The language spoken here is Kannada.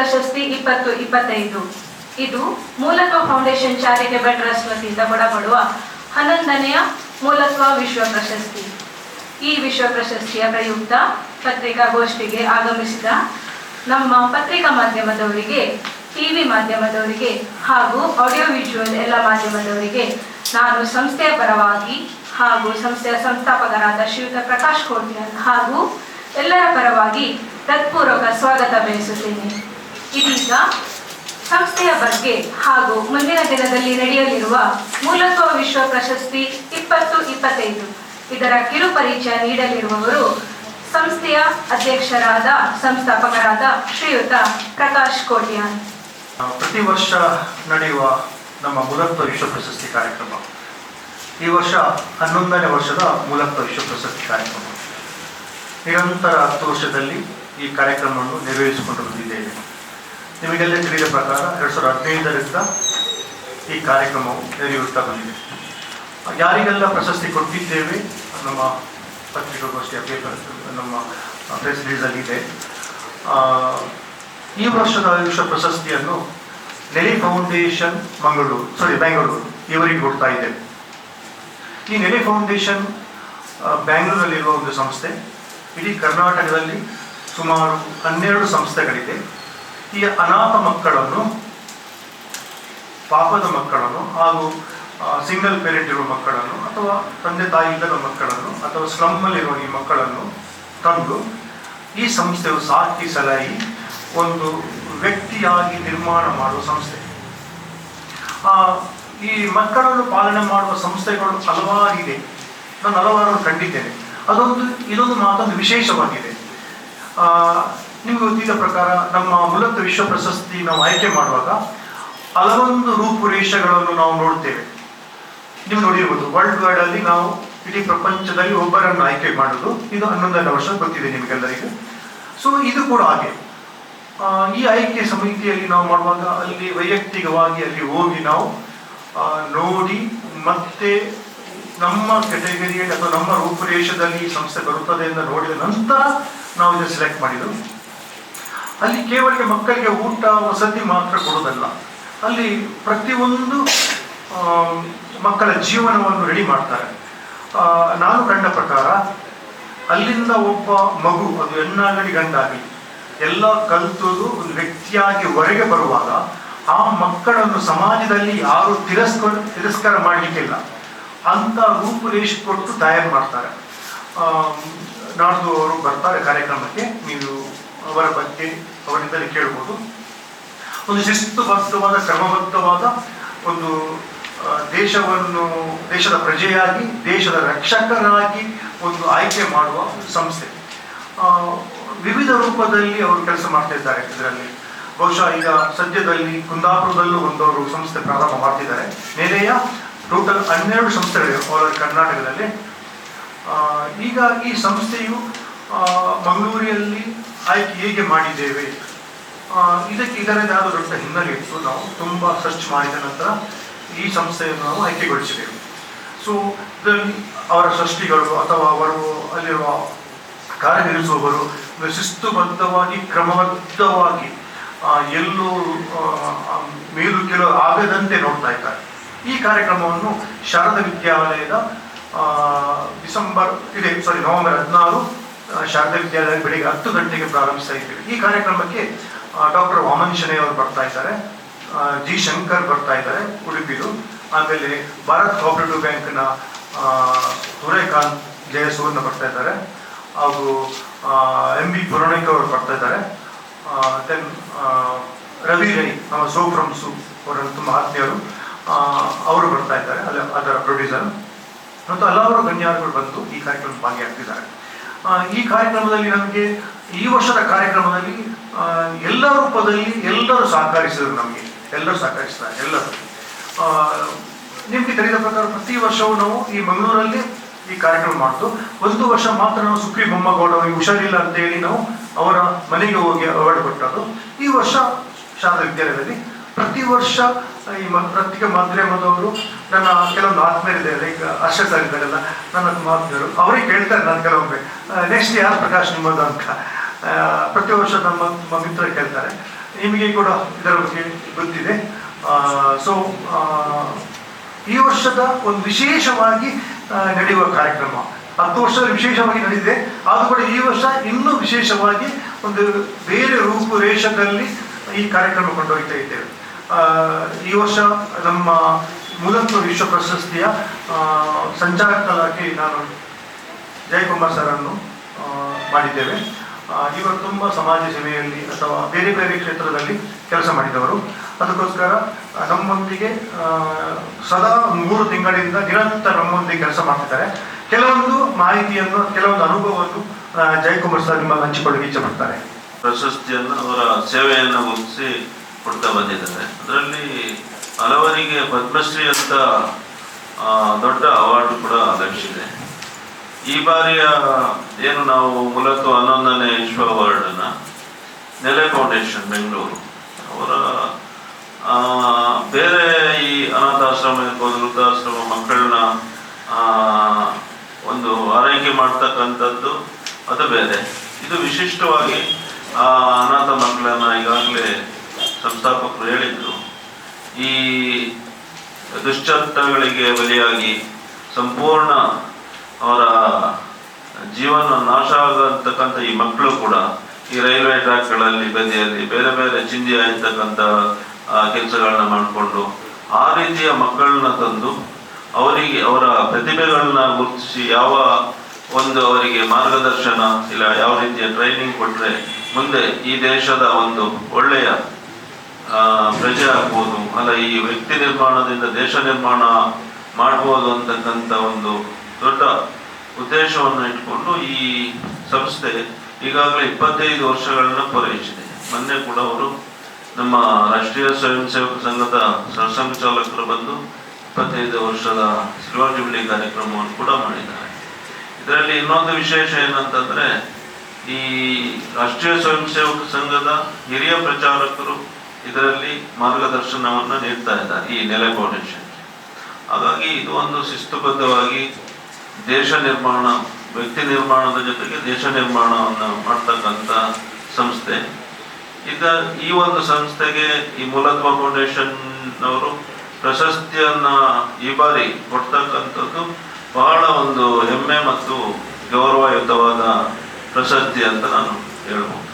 ಪ್ರಶಸ್ತಿ ಇಪ್ಪತ್ತು ಇಪ್ಪತ್ತೈದು. ಇದು ಮೂಲತ್ವ ಫೌಂಡೇಶನ್ ಚಾರಿಟೇಬಲ್ ಟ್ರಸ್ಟ್ ವತಿಯಿಂದ ಕೊಡಪಡುವ ಹನ್ನೊಂದನೆಯ ಮೂಲತ್ವ ವಿಶ್ವ ಪ್ರಶಸ್ತಿ. ಈ ವಿಶ್ವ ಪ್ರಶಸ್ತಿಯ ಪ್ರಯುಕ್ತ ಪತ್ರಿಕಾಗೋಷ್ಠಿಗೆ ಆಗಮಿಸಿದ ನಮ್ಮ ಪತ್ರಿಕಾ ಮಾಧ್ಯಮದವರಿಗೆ, ಟಿವಿ ಮಾಧ್ಯಮದವರಿಗೆ ಹಾಗೂ ಆಡಿಯೋ ವಿಜುವಲ್ ಎಲ್ಲ ಮಾಧ್ಯಮದವರಿಗೆ ನಾನು ಸಂಸ್ಥೆಯ ಪರವಾಗಿ ಹಾಗೂ ಸಂಸ್ಥೆಯ ಸಂಸ್ಥಾಪಕರಾದ ಶ್ರೀಯುತ ಪ್ರಕಾಶ್ ಕೋಟ್ಯಾನ್ ಹಾಗೂ ಎಲ್ಲರ ಪರವಾಗಿ ತತ್ಪೂರ್ವಕ ಸ್ವಾಗತ ಬಯಸುತ್ತೇನೆ. ಇದೀಗ ಸಂಸ್ಥೆಯ ಬಗ್ಗೆ ಹಾಗೂ ಮುಂದಿನ ದಿನದಲ್ಲಿ ನಡೆಯಲಿರುವ ಮೂಲತ್ವ ವಿಶ್ವ ಪ್ರಶಸ್ತಿ ಇಪ್ಪತ್ತು ಇಪ್ಪತ್ತೈದು ಇದರ ಕಿರು ಪರಿಚಯ ನೀಡಲಿರುವವರು ಸಂಸ್ಥೆಯ ಅಧ್ಯಕ್ಷರಾದ ಸಂಸ್ಥಾಪಕರಾದ ಶ್ರೀಯುತ ಪ್ರಕಾಶ್ ಕೋಟ್ಯಾನ್. ಪ್ರತಿ ವರ್ಷ ನಡೆಯುವ ನಮ್ಮ ಮೂಲತ್ವ ವಿಶ್ವ ಪ್ರಶಸ್ತಿ ಕಾರ್ಯಕ್ರಮ. ಈ ವರ್ಷ ಹನ್ನೊಂದನೇ ವರ್ಷದ ಮೂಲತ್ವ ವಿಶ್ವ ಪ್ರಶಸ್ತಿ ಕಾರ್ಯಕ್ರಮ. ನಿರಂತರ ಹತ್ತು ವರ್ಷದಲ್ಲಿ ಈ ಕಾರ್ಯಕ್ರಮವನ್ನು ನೆರವೇರಿಸಿಕೊಂಡು ಬಂದಿದ್ದೇವೆ. ನಿಮಗೆಲ್ಲ ತಿಳಿದ ಪ್ರಕಾರ ಎರಡು ಸಾವಿರದ ಹದಿನೈದರಿಂದ ಈ ಕಾರ್ಯಕ್ರಮವು ನಡೆಯುತ್ತಾ ಬಂದಿದೆ. ಯಾರಿಗೆಲ್ಲ ಪ್ರಶಸ್ತಿ ಕೊಟ್ಟಿದ್ದೇವೆ? ನಮ್ಮ ಪತ್ರಿಕಾಗೋಷ್ಠಿಯ ಪೇಪರ್ ನಮ್ಮ ಪ್ರೆಸ್ ರಿಲೀಸಲ್ಲಿ ಇದೆ ಆ, ಈ ವರ್ಷದ ವಿಶ್ವ ಪ್ರಶಸ್ತಿಯನ್ನು ನೆಲಿ ಫೌಂಡೇಶನ್ ಮಂಗಳೂರು ಸಾರಿ ಬೆಂಗಳೂರು ಇವರಿಗೆ ಕೊಡ್ತಾ ಇದೆ ಈ ನೆರೆ ಫೌಂಡೇಶನ್ ಬ್ಯಾಂಗ್ಳೂರಲ್ಲಿರುವ ಒಂದು ಸಂಸ್ಥೆ ಇಡೀ ಕರ್ನಾಟಕದಲ್ಲಿ ಸುಮಾರು ಹನ್ನೆರಡು ಸಂಸ್ಥೆಗಳಿದೆ. ಈ ಅನಾಥ ಮಕ್ಕಳನ್ನು ಪಾಪದ ಮಕ್ಕಳನ್ನು ಹಾಗೂ ಸಿಂಗಲ್ ಪೇರೆಂಟ್ ಇರುವ ಮಕ್ಕಳನ್ನು ಅಥವಾ ತಂದೆ ತಾಯಿ ಇಲ್ಲದ ಮಕ್ಕಳನ್ನು ಅಥವಾ ಸ್ಲಮ್ಮಲ್ಲಿರುವ ಈ ಮಕ್ಕಳನ್ನು ತಂದು ಈ ಸಂಸ್ಥೆಯು ಸಾಕಿ ಸಲಹಿ ಒಂದು ವ್ಯಕ್ತಿಯಾಗಿ ನಿರ್ಮಾಣ ಮಾಡುವ ಸಂಸ್ಥೆ. ಆ, ಈ ಮಕ್ಕಳನ್ನು ಪಾಲನೆ ಮಾಡುವ ಸಂಸ್ಥೆಗಳು ಹಲವಾರಿದೆ ನಾನು ಹಲವಾರು ಕಂಡಿದ್ದೇನೆ. ಅದೊಂದು ಇದೊಂದು ಮಾತೊಂದು ವಿಶೇಷವಾಗಿದೆ. ನಿಮಗೆ ಗೊತ್ತಿದ್ದ ಪ್ರಕಾರ ನಮ್ಮ ಮೂಲತ ವಿಶ್ವ ಪ್ರಶಸ್ತಿ ನಾವು ಆಯ್ಕೆ ಮಾಡುವಾಗ ಹಲವೊಂದು ರೂಪುರೇಷೆಗಳನ್ನು ನಾವು ನೋಡ್ತೇವೆ. ನೀವು ನೋಡಿರ್ಬೋದು ವರ್ಲ್ಡ್ ವೈಡ್ ಅಲ್ಲಿ ನಾವು ಇಡೀ ಪ್ರಪಂಚದಲ್ಲಿ ಒಬ್ಬರನ್ನು ಆಯ್ಕೆ ಮಾಡೋದು. ಇದು ಹನ್ನೊಂದನೇ ವರ್ಷ ಗೊತ್ತಿದೆ ನಿಮಗೆಲ್ಲರಿಗೂ. ಸೊ ಇದು ಕೂಡ ಹಾಗೆ. ಈ ಆಯ್ಕೆ ಸಮಿತಿಯಲ್ಲಿ ನಾವು ಮಾಡುವಾಗ ಅಲ್ಲಿ ವೈಯಕ್ತಿಕವಾಗಿ ಅಲ್ಲಿ ಹೋಗಿ ನಾವು ನೋಡಿ ಮತ್ತೆ ನಮ್ಮ ಕೆಟಗರಿಯಲ್ಲಿ ಅಥವಾ ನಮ್ಮ ರೂಪುರೇಷದಲ್ಲಿ ಈ ಸಂಸ್ಥೆ ಬರುತ್ತದೆ ಅಂತ ನೋಡಿದ ನಂತರ ನಾವು ಇದನ್ನು ಸೆಲೆಕ್ಟ್ ಮಾಡಿದ್ದು. ಅಲ್ಲಿ ಕೇವಲ ಮಕ್ಕಳಿಗೆ ಊಟ, ವಸತಿ ಮಾತ್ರ ಕೊಡೋದಲ್ಲ ಅಲ್ಲಿ ಪ್ರತಿಯೊಂದು ಮಕ್ಕಳ ಜೀವನವನ್ನು ರೆಡಿ ಮಾಡ್ತಾರೆ. ನಾನು ಕಂಡ ಪ್ರಕಾರ, ಅಲ್ಲಿಂದ ಒಬ್ಬ ಮಗು, ಅದು ಹೆಣ್ಣಾಗಲಿ ಗಂಡಾಗಲಿ ಎಲ್ಲ ಕಲ್ತುದು ಒಂದು ವ್ಯಕ್ತಿಯಾಗಿ ಹೊರಗೆ ಬರುವಾಗ, ಆ ಮಕ್ಕಳನ್ನು ಸಮಾಜದಲ್ಲಿ ಯಾರು ತಿರಸ್ಕ ತಿರಸ್ಕಾರ ಮಾಡಲಿಕ್ಕಿಲ್ಲ. ಅಂತ ರೂಪುರೇಷ್ ಕೊಟ್ಟು ತಯಾರು ಮಾಡ್ತಾರೆ. ನಾಡ್ದು ಅವರು ಬರ್ತಾರೆ ಕಾರ್ಯಕ್ರಮಕ್ಕೆ. ನೀವು ಅವರ ಬಗ್ಗೆ ಅವರಿಂದಲೇ ಕೇಳ್ಬೋದು. ಒಂದು ಶಿಸ್ತುಬದ್ಧವಾದ, ಕ್ರಮಬದ್ಧವಾದ ಒಂದು ದೇಶವನ್ನು, ದೇಶದ ಪ್ರಜೆಯಾಗಿ, ದೇಶದ ರಕ್ಷಕರಾಗಿ ಒಂದು ಆಯ್ಕೆ ಮಾಡುವ ಸಂಸ್ಥೆ. ವಿವಿಧ ರೂಪದಲ್ಲಿ ಅವರು ಕೆಲಸ ಮಾಡ್ತಾ ಇದ್ದಾರೆ ಇದರಲ್ಲಿ. ಬಹುಶಃ ಈಗ ಸದ್ಯದಲ್ಲಿ ಕುಂದಾಪುರದಲ್ಲೂ ಒಂದು ಸಂಸ್ಥೆ ಪ್ರಾರಂಭ ಮಾಡ್ತಿದ್ದಾರೆ. ನೆಲೆಯ ಟೋಟಲ್ ಹನ್ನೆರಡು ಸಂಸ್ಥೆಗಳಿವೆ ಕರ್ನಾಟಕದಲ್ಲಿ. ಈಗ ಈ ಸಂಸ್ಥೆಯು ಮಂಗಳೂರಿನಲ್ಲಿ ಆಯ್ಕೆ ಹೇಗೆ ಮಾಡಿದ್ದೇವೆ? ಇದಕ್ಕೆ ಇದರಿಂದ ಆದ ದೊಡ್ಡ ಹಿನ್ನೆಲೆ ಇತ್ತು. ನಾವು ತುಂಬ ಸರ್ಚ್ ಮಾಡಿದ ನಂತರ ಈ ಸಂಸ್ಥೆಯನ್ನು ನಾವು ಆಯ್ಕೆಗೊಳಿಸಿದ್ದೇವೆ ಸೊ ಇದರಲ್ಲಿ ಅವರ ಸೃಷ್ಟಿಗಳು ಅಥವಾ ಅವರು ಅಲ್ಲಿರುವ ಕಾರ್ಯನಿರ್ವಹಿಸುವವರು ಶಿಸ್ತುಬದ್ಧವಾಗಿ, ಕ್ರಮಬದ್ಧವಾಗಿ ಎಲ್ಲೂ ಮೇಲು ಕೆಲವು ಆಗದಂತೆ ನೋಡ್ತಾ ಇದ್ದಾರೆ. ಈ ಕಾರ್ಯಕ್ರಮವನ್ನು ಶಾರದಾ ವಿದ್ಯಾಲಯದ ಡಿಸೆಂಬರ್, ಇದೆ ಸಾರಿ ನವೆಂಬರ್ ಹದಿನಾರು ಶಾರದಾ ವಿದ್ಯಾಲಯ ಬೆಳಿಗ್ಗೆ ಹತ್ತು ಗಂಟೆಗೆ ಪ್ರಾರಂಭಿಸ್ತಾ ಇದ್ದೀವಿ ಈ ಕಾರ್ಯಕ್ರಮಕ್ಕೆ ಡಾಕ್ಟರ್ ವಾಮನ್ ಶನೇ ಅವರು ಬರ್ತಾ ಇದ್ದಾರೆ. ಜಿ ಶಂಕರ್ ಬರ್ತಾ ಇದ್ದಾರೆ, ಉಡುಪಿದು. ಆಮೇಲೆ ಭಾರತ್ ಕೋಆಪರೇಟಿವ್ ಬ್ಯಾಂಕ್ನ ಸೂರ್ಯಕಾಂತ್ ಜಯಸೂರ್ನ ಬರ್ತಾ ಇದ್ದಾರೆ. ಹಾಗೂ ಎಂ ಬಿ ಪುರಾಣಿಕ್ ಅವರು ಬರ್ತಾ ಇದ್ದಾರೆ. ದೆನ್ ರವಿ ರೈ, ನಮ್ಮ ಸೋ ಫ್ರಮ್ ಸು ಅವರನ್ನು ತುಂಬ ಆತ್ಮೀಯರು ಅವರು ಬರ್ತಾ ಇದ್ದಾರೆ, ಅಲ್ಲ, ಅದರ ಪ್ರೊಡ್ಯೂಸರ್. ಮತ್ತು ಹಲವಾರು ಗಣ್ಯಾರುಗಳು ಬಂದು ಈ ಕಾರ್ಯಕ್ರಮ ಭಾಗಿಯಾಗ್ತಿದ್ದಾರೆ. ಈ ಕಾರ್ಯಕ್ರಮದಲ್ಲಿ ನಮಗೆ ಈ ವರ್ಷದ ಕಾರ್ಯಕ್ರಮದಲ್ಲಿ ಎಲ್ಲ ರೂಪದಲ್ಲಿ ಎಲ್ಲರೂ ಸಹಕರಿಸಿದರು ನಮಗೆ. ಎಲ್ಲರೂ ಸಹಕರಿಸ್ತಾರೆ ಎಲ್ಲರೂ. ನಿಮಗೆ ತಿಳಿದ ಪ್ರಕಾರ ಪ್ರತಿ ವರ್ಷವೂ ನಾವು ಈ ಮಂಗಳೂರಲ್ಲಿ ಈ ಕಾರ್ಯಕ್ರಮ ಮಾಡ್ತು. ಒಂದು ವರ್ಷ ಮಾತ್ರ ನಾವು ಸುಖಿ ಬೊಮ್ಮಗೌಡ ಅವರಿಗೆ ಹುಷಾರಿಲ್ಲ ಅಂತ ಹೇಳಿ ನಾವು ಅವರ ಮನೆಗೆ ಹೋಗಿ ಅವಾರ್ಡ್ ಕೊಟ್ಟದ್ದು. ಈ ವರ್ಷ ಶಾಲಾ ವಿದ್ಯಾಲಯದಲ್ಲಿ ಪ್ರತಿ ವರ್ಷ ಈ ಮ, ಪ್ರತ್ಯೇಕ ಮಾಧ್ಯಮದವರು ನನ್ನ ಕೆಲವೊಂದು ಆತ್ಮೀಯರಿದೆ ಲೈಕ್ ಅರ್ಷ ಸರ್ ನನ್ನ ಮಾತ್ಮೀಯರು ಅವರಿಗೆ ಕೇಳ್ತಾರೆ ನಾನು ಕೆಲವೊಮ್ಮೆ. ನೆಕ್ಸ್ಟ್ ಯಾರು ಪ್ರಕಾಶ್ ನಿಮ್ಮದು ಅಂತ. ಪ್ರತಿ ವರ್ಷ ನಮ್ಮ ನಮ್ಮ ಕೇಳ್ತಾರೆ. ನಿಮಗೆ ಕೂಡ ಇದರ ಬಗ್ಗೆ ಗೊತ್ತಿದೆ. ಸೊ ಈ ವರ್ಷದ ಒಂದು ವಿಶೇಷವಾಗಿ ನಡೆಯುವ ಕಾರ್ಯಕ್ರಮ. ಹತ್ತು ವರ್ಷದಲ್ಲಿ ವಿಶೇಷವಾಗಿ ನಡೆದಿದೆ. ಆದರೂ ಕೂಡ ಈ ವರ್ಷ ಇನ್ನೂ ವಿಶೇಷವಾಗಿ ಒಂದು ಬೇರೆ ರೂಪುರೇಷದಲ್ಲಿ ಈ ಕಾರ್ಯಕ್ರಮ ಕೊಂಡೊಯ್ತಾ ಇದ್ದೇವೆ. ಈ ವರ್ಷ ನಮ್ಮ ಮೂಲತ್ವ ವಿಶ್ವ ಪ್ರಶಸ್ತಿಯ ಸಂಚಾಲಕರಾಗಿ ನಾನು ಜಯಕುಮಾರ್ ಸರನ್ನು ಮಾಡಿದ್ದೇವೆ. ಇವರು ತುಂಬ ಸಮಾಜ ಸೇವೆಯಲ್ಲಿ ಅಥವಾ ಬೇರೆ ಬೇರೆ ಕ್ಷೇತ್ರದಲ್ಲಿ ಕೆಲಸ ಮಾಡಿದವರು. ಅದಕ್ಕೋಸ್ಕರ ನಮ್ಮೊಂದಿಗೆ ಸದಾ ಮೂರು ತಿಂಗಳಿಂದ ನಿರಂತರ ನಮ್ಮೊಂದಿಗೆ ಕೆಲಸ ಮಾಡ್ತಿದ್ದಾರೆ. ಕೆಲವೊಂದು ಮಾಹಿತಿಯನ್ನು, ಕೆಲವೊಂದು ಅನುಭವವನ್ನು ಜಯಕುಮಾರ್ ಸರ್ ನಿಮ್ಮ ಹಂಚಿಕೊಳ್ಳಲು ಇಚ್ಛೆ ಪಡ್ತಾರೆ. ಪ್ರಶಸ್ತಿಯನ್ನು ಅವರ ಸೇವೆಯನ್ನು ಗುರುತಿಸಿ ಕೊಡ್ತಾ ಬಂದಿದ್ದಾರೆ ಅದರಲ್ಲಿ ಹಲವರಿಗೆ ಪದ್ಮಶ್ರೀ ಅಂತ ದೊಡ್ಡ ಅವಾರ್ಡ್ ಕೂಡ ಲಭಿಸಿದೆ ಈ ಬಾರಿಯ ಏನು ನಾವು ಮೂಲಕ ಹನ್ನೊಂದನೇ ವಿಶ್ವ ಅವಾರ್ಡನ್ನು ನೆಲೆ ಫೌಂಡೇಶನ್ ಬೆಂಗಳೂರು ಅವರ ಬೇರೆ ಈ ಅನಾಥಾಶ್ರಮ ಇರ್ಬೋದು, ವೃದ್ಧಾಶ್ರಮ ಮಕ್ಕಳನ್ನ ಒಂದು ಆರೈಕೆ ಮಾಡ್ತಕ್ಕಂಥದ್ದು ಅದು ಬೇರೆ. ಇದು ವಿಶಿಷ್ಟವಾಗಿ, ಆ, ಅನಾಥ ಮಕ್ಕಳನ್ನ ಈಗಾಗಲೇ ಸಂಸ್ಥಾಪಕರು ಹೇಳಿದ್ರು. ಈ ದುಶ್ಚಟಗಳಿಗೆ ಬಲಿಯಾಗಿ ಸಂಪೂರ್ಣ ಅವರ ಜೀವನ ನಾಶ ಆಗತಕ್ಕಂಥ ಈ ಮಕ್ಕಳು ಕೂಡ ಈ ರೈಲ್ವೆ ಟ್ರ್ಯಾಕ್ಗಳಲ್ಲಿ ಬದಿಯಲ್ಲಿ ಬೇರೆ ಬೇರೆ ಚಿಂದಿ ಆಗಿರ್ತಕ್ಕಂಥ ಕೆಲಸಗಳನ್ನ ಮಾಡಿಕೊಂಡು ಆ ರೀತಿಯ ಮಕ್ಕಳನ್ನ ತಂದು ಅವರಿಗೆ, ಅವರ ಪ್ರತಿಭೆಗಳನ್ನ ಗುರುತಿಸಿ ಯಾವ ಒಂದು ಅವರಿಗೆ ಮಾರ್ಗದರ್ಶನ ಇಲ್ಲ, ಯಾವ ರೀತಿಯ ಟ್ರೈನಿಂಗ್ ಕೊಟ್ಟರೆ ಮುಂದೆ ಈ ದೇಶದ ಒಂದು ಒಳ್ಳೆಯ ಪ್ರಜೆ ಆಗ್ಬೋದು. ಅಲ್ಲ, ಈ ವ್ಯಕ್ತಿ ನಿರ್ಮಾಣದಿಂದ ದೇಶ ನಿರ್ಮಾಣ ಮಾಡ್ಬೋದು ಅಂತಕ್ಕಂಥ ಒಂದು ದೊಡ್ಡ ಉದ್ದೇಶವನ್ನು ಇಟ್ಕೊಂಡು ಈ ಸಂಸ್ಥೆ ಈಗಾಗಲೇ ಇಪ್ಪತ್ತೈದು ವರ್ಷಗಳನ್ನ ಪೂರೈಸಿದೆ. ಮೊನ್ನೆ ಕೂಡ ಅವರು ನಮ್ಮ ರಾಷ್ಟ್ರೀಯ ಸ್ವಯಂ ಸೇವಕ ಸಂಘದ ಸಂಚಾಲಕರು ಬಂದು ಇಪ್ಪತ್ತೈದು ವರ್ಷದ ಸಿಲ್ವರ್ ಜುಬ್ಲಿ ಕಾರ್ಯಕ್ರಮವನ್ನು ಕೂಡ ಮಾಡಿದ್ದಾರೆ. ಇದರಲ್ಲಿ ಇನ್ನೊಂದು ವಿಶೇಷ ಏನಂತಂದ್ರೆ ಈ ರಾಷ್ಟ್ರೀಯ ಸ್ವಯಂ ಸೇವಕ ಸಂಘದ ಹಿರಿಯ ಪ್ರಚಾರಕರು ಇದರಲ್ಲಿ ಮಾರ್ಗದರ್ಶನವನ್ನು ನೀಡ್ತಾ ಇದ್ದಾರೆ ಈ ನೆಲೆ ಫೌಂಡೇಶನ್ ಹಾಗಾಗಿ ಇದು ಒಂದು ಶಿಸ್ತುಬದ್ಧವಾಗಿ ದೇಶ ನಿರ್ಮಾಣ, ವ್ಯಕ್ತಿ ನಿರ್ಮಾಣದ ಜೊತೆಗೆ ದೇಶ ನಿರ್ಮಾಣವನ್ನು ಮಾಡ್ತಕ್ಕಂಥ ಸಂಸ್ಥೆ. ಇದ ಈ ಒಂದು ಸಂಸ್ಥೆಗೆ ಈ ಮೂಲತ್ವ ಫೌಂಡೇಶನ್ ಅವರು ಪ್ರಶಸ್ತಿಯನ್ನ ಈ ಬಾರಿ ಕೊಡ್ತಕ್ಕಂಥದ್ದು ಬಹಳ ಒಂದು ಹೆಮ್ಮೆ ಮತ್ತು ಗೌರವಯುತವಾದ ಪ್ರಶಸ್ತಿ ಅಂತ ನಾನು ಹೇಳ್ಬೋದು.